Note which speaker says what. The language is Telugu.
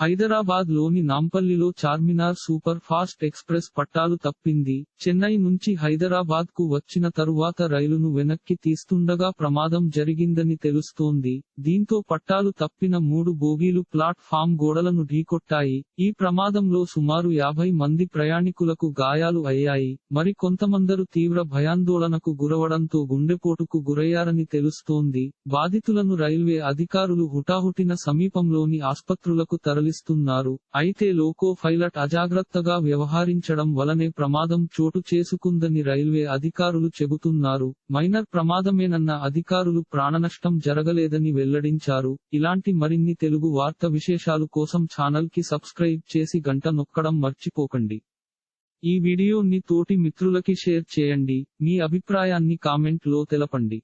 Speaker 1: హైదరాబాద్లోని నాంపల్లిలో చార్మినార్ సూపర్ ఫాస్ట్ ఎక్స్ప్రెస్ పట్టాలు తప్పింది. చెన్నై నుంచి హైదరాబాద్కు వచ్చిన తరువాత రైలును వెనక్కి తీస్తుండగా ప్రమాదం జరిగిందని తెలుస్తోంది. దీంతో పట్టాలు తప్పిన మూడు బోగీలు ప్లాట్ఫామ్ గోడలను ఢీకొట్టాయి. ఈ ప్రమాదంలో సుమారు యాభై మంది ప్రయాణికులకు గాయాలు అయ్యాయి. మరి కొంతమందరు తీవ్ర భయాందోళనకు గురవడంతో గుండెపోటుకు గురయ్యారని తెలుస్తోంది. బాధితులను రైల్వే అధికారులు హుటాహుటిన సమీపంలోని ఆస్పత్రులకు తరలిస్తున్నారు అయితే లోకో పైలట్ అజాగ్రత్తగా వ్యవహరించడం వలనే ప్రమాదం చోటు చేసుకుందని రైల్వే అధికారులు చెబుతున్నారు. మైనర్ ప్రమాదమేనన్న అధికారులు ప్రాణనష్టం జరగలేదని వెల్లడించారు. ఇలాంటి మరిన్ని తెలుగు వార్త విశేషాలు కోసం ఛానల్కి సబ్స్క్రైబ్ చేసి గంట నొక్కడం మర్చిపోకండి. ఈ వీడియోని తోటి మిత్రులకి షేర్ చేయండి. మీ అభిప్రాయాన్ని కామెంట్లో తెలపండి.